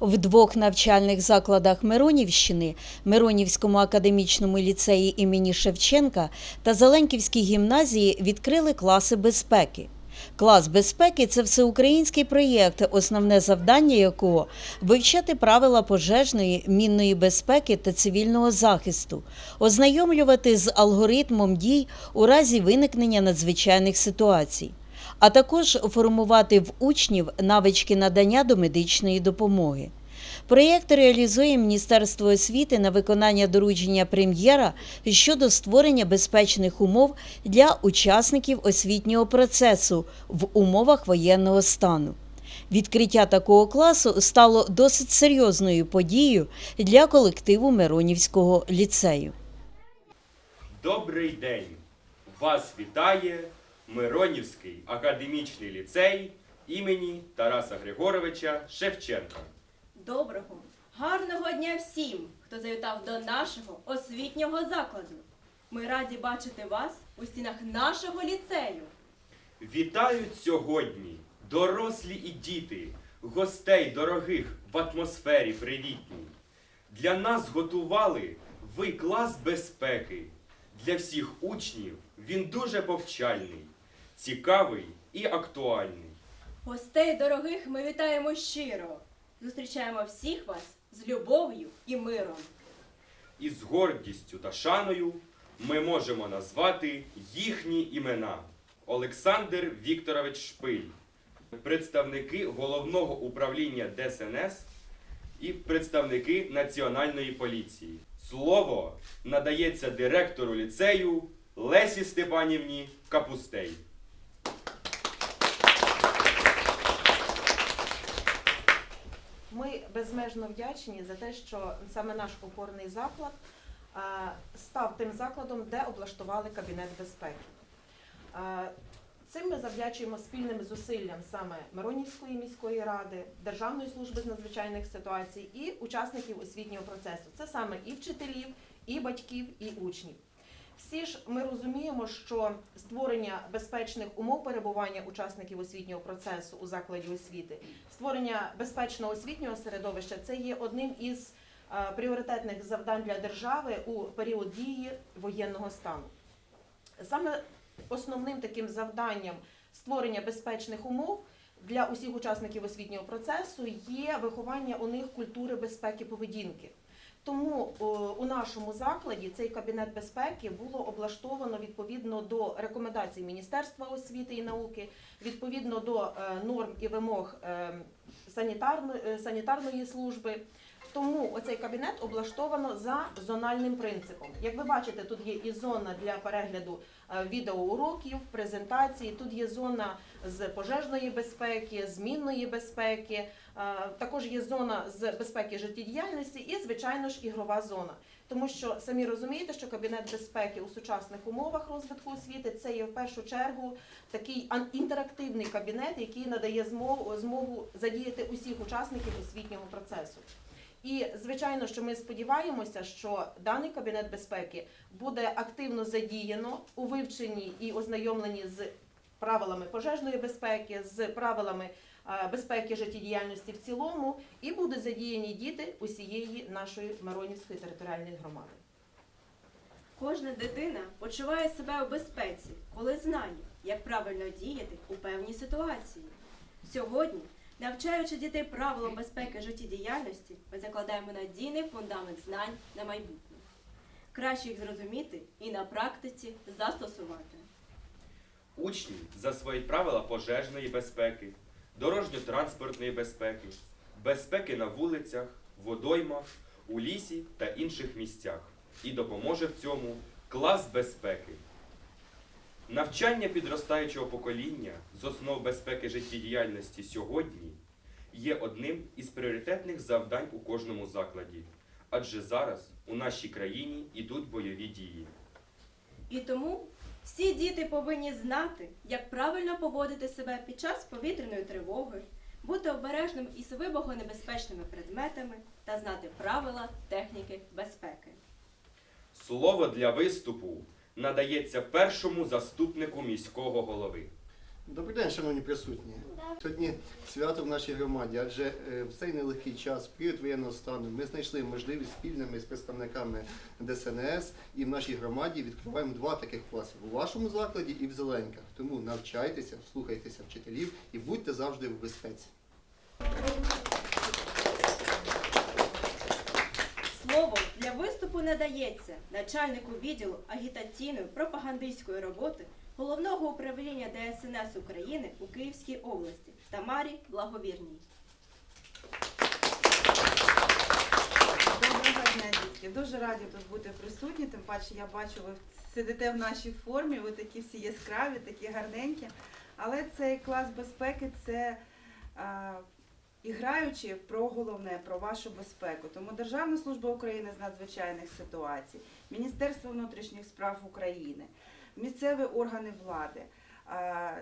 В двох навчальних закладах Миронівщини Миронівському академічному ліцеї імені Шевченка та Зеленківській гімназії відкрили класи безпеки. Клас безпеки це всеукраїнський проєкт, основне завдання якого вивчати правила пожежної, мінної безпеки та цивільного захисту, ознайомлювати з алгоритмом дій у разі виникнення надзвичайних ситуацій а також формувати в учнів навички надання домедичної допомоги. Проєкт реалізує Міністерство освіти на виконання доручення прем'єра щодо створення безпечних умов для учасників освітнього процесу в умовах воєнного стану. Відкриття такого класу стало досить серйозною подією для колективу Миронівського ліцею. Добрий день! Вас вітає Миронівський академічний ліцей імені Тараса Григоровича Шевченка. Доброго, гарного дня всім, хто завітав до нашого освітнього закладу. Ми раді бачити вас у стінах нашого ліцею. Вітають сьогодні дорослі і діти, гостей дорогих в атмосфері привітній. Для нас готували ви клас безпеки. Для всіх учнів він дуже повчальний, цікавий і актуальний. Гостей дорогих ми вітаємо щиро. Зустрічаємо всіх вас з любов'ю і миром. І з гордістю та шаною ми можемо назвати їхні імена. Олександр Вікторович Шпиль, представники головного управління ДСНС і представники Національної поліції. Слово надається директору ліцею Лесі Степанівні Капустей. Ми безмежно вдячні за те, що саме наш опорний заклад став тим закладом, де облаштували кабінет безпеки. Цим ми завдячуємо спільним зусиллям саме Миронівської міської ради, Державної служби з надзвичайних ситуацій і учасників освітнього процесу. Це саме і вчителів, і батьків, і учнів. Всі ж ми розуміємо, що створення безпечних умов перебування учасників освітнього процесу у закладі освіти, створення безпечного освітнього середовища це є одним із е, пріоритетних завдань для держави у період дії воєнного стану. Саме основним таким завданням створення безпечних умов для усіх учасників освітнього процесу є виховання у них культури безпеки поведінки. Тому о, у нашому закладі цей кабінет безпеки було облаштовано відповідно до рекомендацій Міністерства освіти і науки, відповідно до е, норм і вимог е, санітарної, е, санітарної служби. Тому оцей кабінет облаштовано за зональним принципом. Як ви бачите, тут є і зона для перегляду е, відеоуроків, презентацій. Тут є зона з пожежної безпеки, змінної безпеки. е, Також є зона з безпеки життєдіяльності і, звичайно ж, ігрова зона. Тому що самі розумієте, що кабінет безпеки у сучасних умовах розвитку освіти це є в першу чергу такий інтерактивний кабінет, який надає змогу, змогу задіяти усіх учасників освітнього процесу. І звичайно, що ми сподіваємося, що даний кабінет безпеки буде активно задіяно у вивченні і ознайомленні з правилами пожежної безпеки, з правилами е, безпеки життєдіяльності в цілому, і будуть задіяні діти усієї нашої Миронівської територіальної громади. Кожна дитина почуває себе у безпеці, коли знає, як правильно діяти у певній ситуації. Сьогодні, навчаючи дітей правилам безпеки життєдіяльності, ми закладаємо надійний фундамент знань на майбутнє. Краще їх зрозуміти і на практиці застосувати. Учні засвоїть правила пожежної безпеки, дорожньо-транспортної безпеки, безпеки на вулицях, водоймах, у лісі та інших місцях. І допоможе в цьому клас безпеки. Навчання підростаючого покоління з основ безпеки життєдіяльності сьогодні є одним із пріоритетних завдань у кожному закладі. Адже зараз у нашій країні йдуть бойові дії. І тому всі діти повинні знати, як правильно поводити себе під час повітряної тривоги, бути обережним із вибухонебезпечними предметами та знати правила техніки безпеки. Слово для виступу надається першому заступнику міського голови. Добрий день, шановні присутні. Сьогодні свято в нашій громаді, адже е, в цей нелегкий час, в період воєнного стану, ми знайшли можливість спільними з представниками ДСНС і в нашій громаді відкриваємо два таких класи у вашому закладі і в Зеленках. Тому навчайтеся, слухайтеся вчителів і будьте завжди в безпеці. Слово для виступу надається начальнику відділу агітаційної пропагандистської роботи Головного управління ДСНС України у Київській області Тамарі Благовірній. Доброго дня, дітки. Дуже раді тут бути присутні. Тим паче я бачу, ви сидите в нашій формі, ви такі всі яскраві, такі гарненькі. Але цей клас безпеки це і граючи про головне, про вашу безпеку. Тому Державна служба України з надзвичайних ситуацій, Міністерство внутрішніх справ України, місцеві органи влади,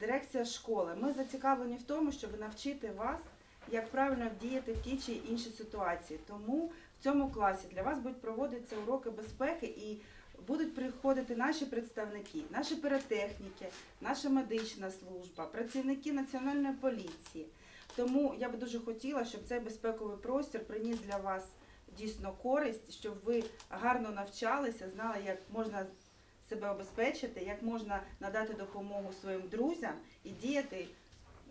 дирекція школи. Ми зацікавлені в тому, щоб навчити вас, як правильно діяти в тій чи іншій ситуації. Тому в цьому класі для вас будуть проводитися уроки безпеки і будуть приходити наші представники, наші піротехніки, наша медична служба, працівники національної поліції. Тому я би дуже хотіла, щоб цей безпековий простір приніс для вас дійсно користь, щоб ви гарно навчалися, знали, як можна себе обезпечити, як можна надати допомогу своїм друзям і діяти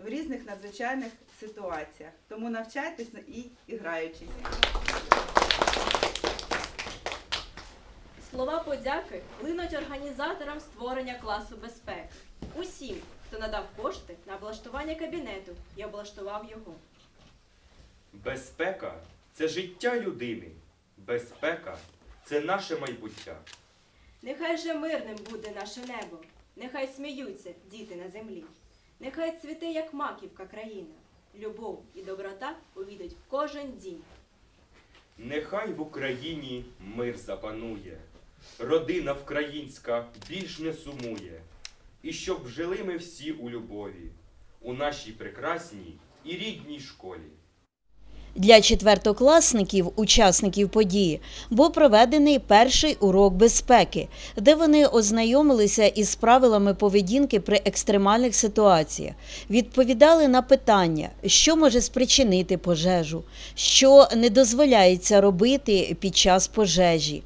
в різних надзвичайних ситуаціях. Тому навчайтесь і, і граючись. Слова подяки линуть організаторам створення класу безпеки. Усім, хто надав кошти на облаштування кабінету і облаштував його. Безпека це життя людини. Безпека це наше майбуття. Нехай же мирним буде наше небо, нехай сміються діти на землі, нехай цвіте, як маківка країна, любов і доброта увійдуть в кожен дім. Нехай в Україні мир запанує, родина вкраїнська більш не сумує, і щоб жили ми всі у любові, у нашій прекрасній і рідній школі. Для четвертокласників, учасників події, був проведений перший урок безпеки, де вони ознайомилися із правилами поведінки при екстремальних ситуаціях, відповідали на питання, що може спричинити пожежу, що не дозволяється робити під час пожежі.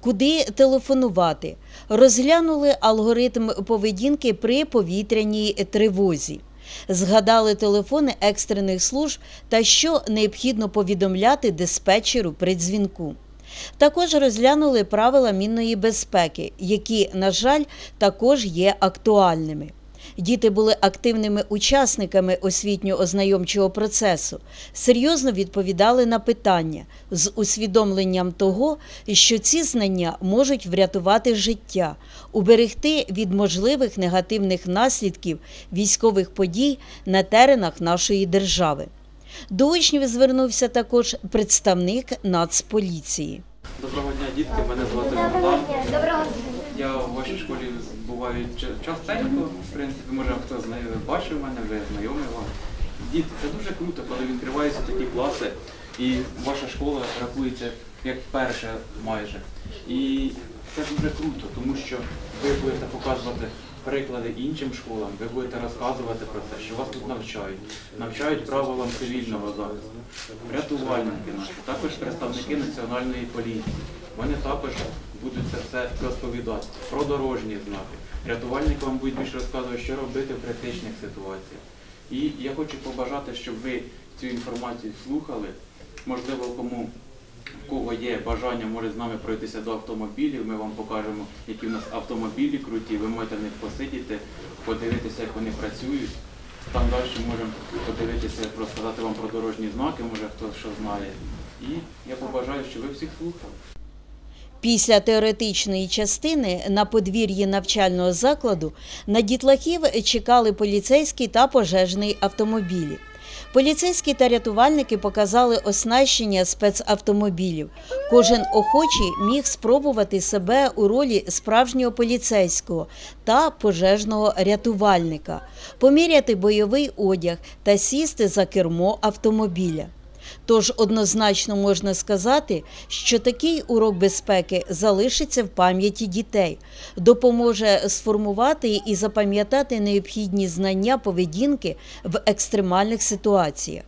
Куди телефонувати? Розглянули алгоритм поведінки при повітряній тривозі. Згадали телефони екстрених служб та що необхідно повідомляти диспетчеру при дзвінку. Також розглянули правила мінної безпеки, які, на жаль, також є актуальними. Діти були активними учасниками освітньо-ознайомчого процесу, серйозно відповідали на питання з усвідомленням того, що ці знання можуть врятувати життя, уберегти від можливих негативних наслідків військових подій на теренах нашої держави. До учнів звернувся також представник Нацполіції. Доброго дня, дітки. Мене звати Богдан. Я в вашій школі буваю частенько. В принципі, може хто з бачив мене, вже знайомий вам. Діти, це дуже круто, коли відкриваються такі класи, і ваша школа рахується як перша майже. І це дуже круто, тому що ви будете показувати приклади іншим школам, ви будете розказувати про те, що вас тут навчають, навчають правилам цивільного захисту, рятувальники наші, також представники національної поліції. Вони також будуть це все розповідати про дорожні знаки. Рятувальники вам будуть більше розказувати, що робити в критичних ситуаціях. І я хочу побажати, щоб ви цю інформацію слухали. Можливо, кому в кого є бажання, може з нами пройтися до автомобілів. Ми вам покажемо, які в нас автомобілі круті. Ви можете на них посидіти, подивитися, як вони працюють. Там далі можемо подивитися, розказати вам про дорожні знаки, може хто що знає. І я побажаю, щоб ви всіх слухали. Після теоретичної частини на подвір'ї навчального закладу на дітлахів чекали поліцейські та пожежний автомобілі. Поліцейські та рятувальники показали оснащення спецавтомобілів. Кожен охочий міг спробувати себе у ролі справжнього поліцейського та пожежного рятувальника, поміряти бойовий одяг та сісти за кермо автомобіля. Тож однозначно можна сказати, що такий урок безпеки залишиться в пам'яті дітей, допоможе сформувати і запам'ятати необхідні знання поведінки в екстремальних ситуаціях.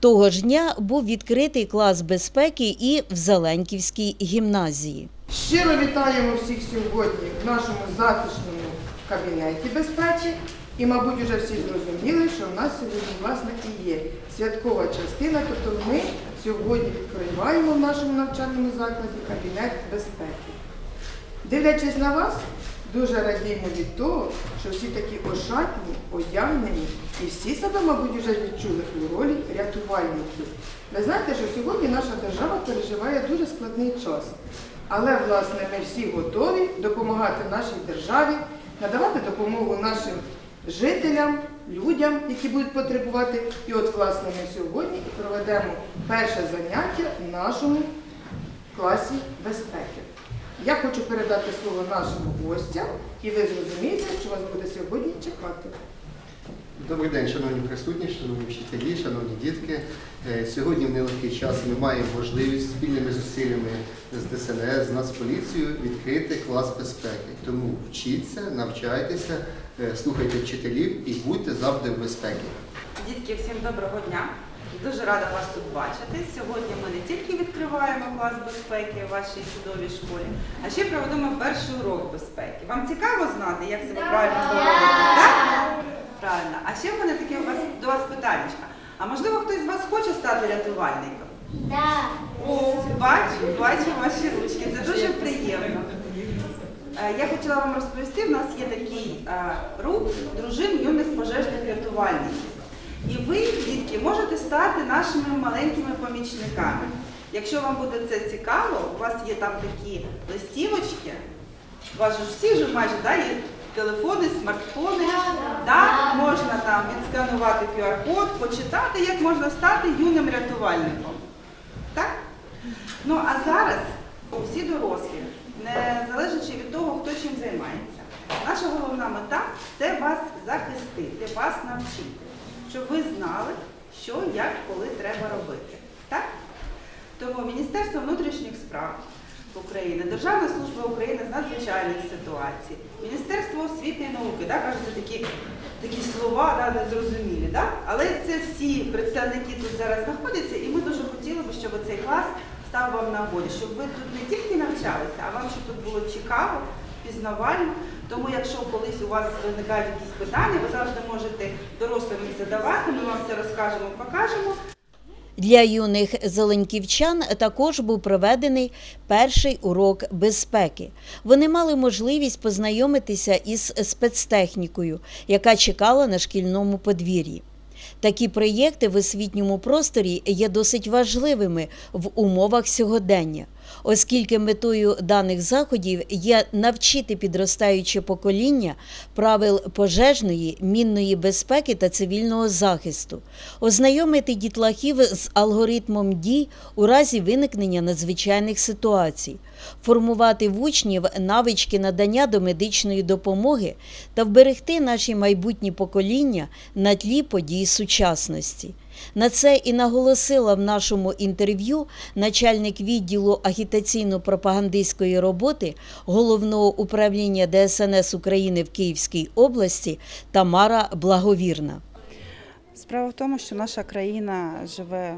Того ж дня був відкритий клас безпеки і в Зеленківській гімназії. Щиро вітаємо всіх сьогодні в нашому затишному кабінеті безпеки. І, мабуть, вже всі зрозуміли, що в нас сьогодні, власне, і є святкова частина, тобто ми сьогодні відкриваємо в нашому навчальному закладі кабінет безпеки. Дивлячись на вас, дуже радіємо від того, що всі такі ошатні, одягнені, і всі себе, мабуть, вже відчули у ролі рятувальників. Ви знаєте, що сьогодні наша держава переживає дуже складний час. Але, власне, ми всі готові допомагати нашій державі, надавати допомогу нашим жителям, людям, які будуть потребувати. І от, власне, ми сьогодні проведемо перше заняття в нашому класі безпеки. Я хочу передати слово нашим гостям, і ви зрозумієте, що вас буде сьогодні чекати. Добрий день, шановні присутні, шановні вчителі, шановні дітки. Е, Сьогодні в нелегкий час ми маємо можливість спільними зусиллями з ДСНС, з Нацполіцією відкрити клас безпеки. Тому вчіться, навчайтеся, слухайте вчителів і будьте завжди в безпеці. Дітки, всім доброго дня. Дуже рада вас тут бачити. Сьогодні ми не тільки відкриваємо клас безпеки в вашій чудовій школі, а ще проводимо перший урок безпеки. Вам цікаво знати, як себе правильно поводити? Так? Правильно. А ще в мене таке вас, до вас питання. А можливо, хтось з вас хоче стати рятувальником? О, бачу, бачу ваші ручки. Це дуже приємно. Е, Я хотіла вам розповісти, в нас є такий е, рух дружин юних пожежних рятувальників. І ви, дітки, можете стати нашими маленькими помічниками. Якщо вам буде це цікаво, у вас є там такі листівочки, у вас же ж всі ж майже да, є телефони, смартфони. Да, можна там відсканувати QR-код, почитати, як можна стати юним рятувальником. Так? Ну а зараз всі дорослі, не залежачи від того, хто чим займається. Наша головна мета це вас захистити, вас навчити, щоб ви знали, що, як, коли треба робити. Так? Тому Міністерство внутрішніх справ України, Державна служба України з надзвичайних ситуацій, Міністерство освіти і науки, да, кажуть, це такі, такі слова да, незрозумілі. Да? Але це всі представники тут зараз знаходяться, і ми дуже хотіли б, щоб цей клас став вам нагоді, щоб ви тут не тільки навчалися, а вам щоб тут було цікаво, пізнавально. Тому якщо колись у вас виникають якісь питання, ви завжди можете дорослим їх задавати, ми вам все розкажемо, покажемо. Для юних зеленківчан також був проведений перший урок безпеки. Вони мали можливість познайомитися із спецтехнікою, яка чекала на шкільному подвір'ї. Такі проєкти в освітньому просторі є досить важливими в умовах сьогодення, оскільки метою даних заходів є навчити підростаюче покоління правил пожежної, мінної безпеки та цивільного захисту, ознайомити дітлахів з алгоритмом дій у разі виникнення надзвичайних ситуацій, формувати в учнів навички надання домедичної допомоги та вберегти наші майбутні покоління на тлі подій сучасності. На це і наголосила в нашому інтерв'ю начальник відділу агітаційно-пропагандистської роботи Головного управління ДСНС України в Київській області Тамара Благовірна. Справа в тому, що наша країна живе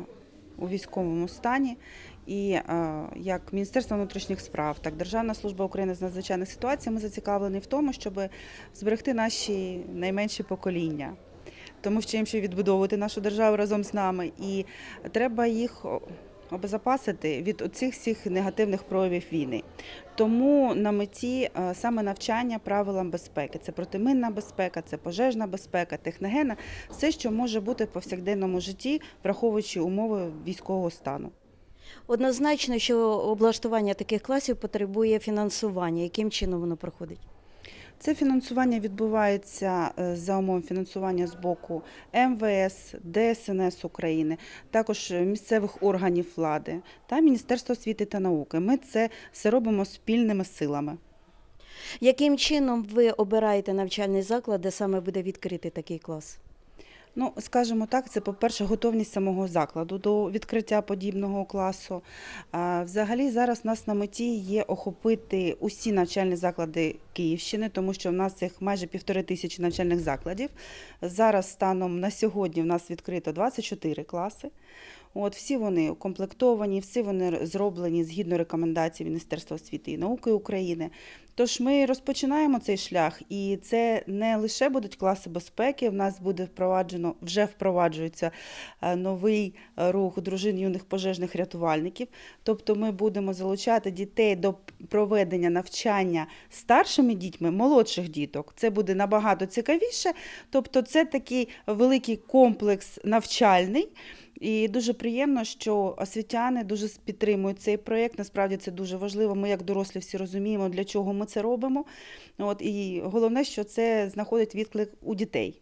у військовому стані, і е, як Міністерство внутрішніх справ, так Державна служба України з надзвичайних ситуацій ми зацікавлені в тому, щоб зберегти наші найменші покоління. Тому що їм ще відбудовувати нашу державу разом з нами, і треба їх обезопасити від оцих всіх негативних проявів війни. Тому на меті е, саме навчання правилам безпеки. Це протиминна безпека, це пожежна безпека, техногенна, все, що може бути в повсякденному житті, враховуючи умови військового стану. Однозначно, що облаштування таких класів потребує фінансування. Яким чином воно проходить? Це фінансування відбувається е, за умов фінансування з боку МВС, ДСНС України, також е, місцевих органів влади та Міністерства освіти та науки. Ми це все робимо спільними силами. Яким чином ви обираєте навчальний заклад, де саме буде відкритий такий клас? Ну, скажімо так, це, по-перше, готовність самого закладу до відкриття подібного класу. Взагалі, зараз у нас на меті є охопити усі навчальні заклади Київщини, тому що в нас їх майже півтори тисячі навчальних закладів. Зараз станом на сьогодні в нас відкрито 24 класи. От, всі вони укомплектовані, всі вони зроблені згідно рекомендацій Міністерства освіти і науки України. Тож ми розпочинаємо цей шлях, і це не лише будуть класи безпеки. В нас буде впроваджено, вже впроваджується е, новий е, рух дружин юних пожежних рятувальників. Тобто ми будемо залучати дітей до проведення навчання старшими дітьми, молодших діток. Це буде набагато цікавіше. Тобто, це такий великий комплекс навчальний. І дуже приємно, що освітяни дуже підтримують цей проєкт. Насправді це дуже важливо. Ми, як дорослі, всі розуміємо, для чого ми це робимо. От, і головне, що це знаходить відклик у дітей.